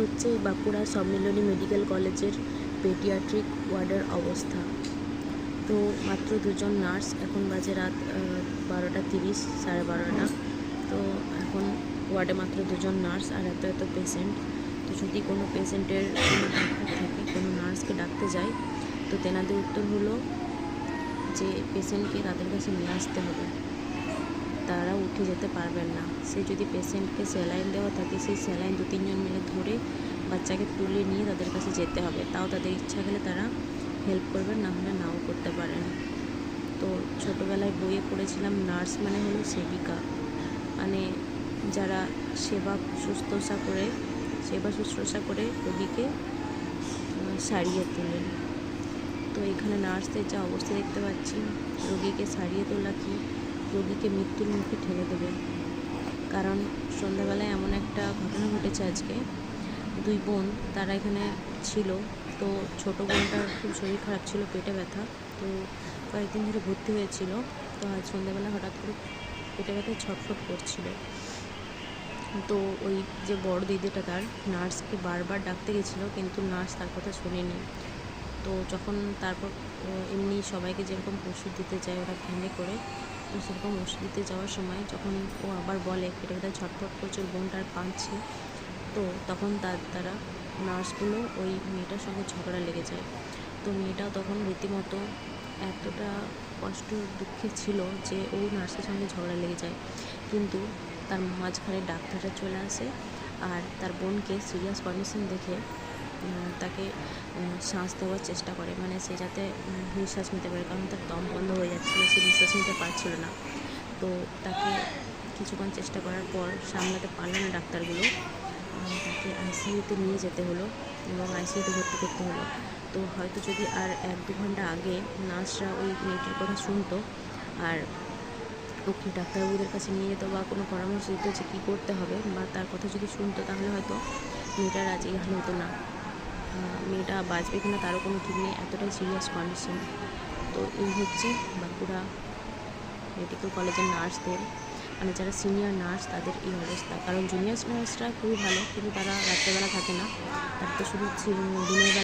হচ্ছে বাঁকুড়া সম্মিলনী মেডিকেল কলেজের পেডিয়াট্রিক ওয়ার্ডের অবস্থা। তো মাত্র দুজন নার্স, এখন বাজে রাত বারোটা তিরিশ, সাড়ে বারোটা। তো এখন ওয়ার্ডে মাত্র দুজন নার্স আর এত এত পেশেন্ট। তো যদি কোনো পেশেন্টের কোনো ডাক্তার থাকে, কোনো নার্সকে ডাকতে যায় তো তেনাদের উত্তর হলো যে, পেশেন্টকে তাদের কাছে নিয়ে আসতে হবে। তারা উঠে যেতে পারবেন না। সে যদি পেশেন্টকে স্যালাইন দেওয়া থাকে, সেই স্যালাইন দু তিনজন মিলে ধরে বাচ্চাকে তুলে নিয়ে তাদের কাছে যেতে হবে। তাও তাদের ইচ্ছা গেলে তারা হেল্প করবেন না হলে নাও করতে পারেন তো ছোটোবেলায় বইয়ে পড়েছিলাম, নার্স মানে হলো সেবিকা। মানে যারা সেবা শুশ্রূষা করে, সেবা শুশ্রূষা করে রোগীকে সারিয়ে তোলেন তো এখানে নার্সদের যা অবস্থা দেখতে পাচ্ছি, রোগীকে সারিয়ে তোলা কি? রোগীকে মৃত্যুর মুখে ঠেলে দেবে। কারণ সন্ধ্যাবেলায় এমন একটা ঘটনা ঘটেছে আজকে। দুই বোন, তারা এখানে ছিল। তো ছোটো বোনটার খুব শরীর খারাপ ছিল, পেটে ব্যথা। তো কয়েকদিন ধরে ভর্তি হয়েছিল। তো আজ সন্ধ্যাবেলা হঠাৎ করে পেটে ব্যথায় ছটফট করছিল। তো ওই যে বড় দিদিটা তার, নার্সকে বারবার ডাকতে গেছিল, কিন্তু নার্স তার কথা শোনেনি। তো যখন তারপর এমনি সবাইকে যেরকম ওষুধ দিতে যায়, ওরা ভ্যানে করে সেরকম ওষুধ যাওয়ার সময় যখন ও আবার বলে, পেটে ব্যথায় ছটফট করছে বোনটার কাঁদছে। তো তখন তার, তারা নার্সগুলো ওই মেয়েটার সঙ্গে ঝগড়া লেগে যায়। তো মেয়েটা তখন রীতিমতো এতটা কষ্ট, দুঃখে ছিল যে ও নার্সের সঙ্গে ঝগড়া লেগে যায়। কিন্তু তার মাঝখানে ডাক্তাররা চলে আসে আর তার বোনকে সিরিয়াস কন্ডিশন দেখে তাকে শ্বাস দেওয়ার চেষ্টা করে। মানে সে যাতে নিঃশ্বাস নিতে পারে, কারণ তার দম বন্ধ হয়ে যাচ্ছিল, সে নিঃশ্বাস নিতে পারছিল না। তো তাকে কিছুক্ষণ চেষ্টা করার পর সামলাতে পারল না ডাক্তারগুলো। তাকে আইসিইউতে নিয়ে যেতে হলো এবং আইসিইউতে ভর্তি করতে হলো। তো হয়তো যদি আর এক দু ঘণ্টা আগে নার্সরা ওই মেয়েটির কথা শুনতো আর ওকে ডাক্তারবাবুদের কাছে নিয়ে যেত বা কোনো পরামর্শ দিত যে কী করতে হবে বা তার কথা যদি শুনতো, তাহলে হয়তো মেয়েটার আজ এই হাল হতো না। মেয়েটা বাঁচবে কিনা তারও কোনো ঠিক নেই, এতটাই সিরিয়াস কন্ডিশন তো এই হচ্ছে বাঁকুড়া মেডিকেল কলেজের নার্সদের মানে যারা সিনিয়র নার্স তাদের এই অবস্থা। কারণ জুনিয়র নার্সরা খুবই ভালো, কিন্তু তারা রাত্রেবেলা থাকে না। তারা তো শুধু দিনের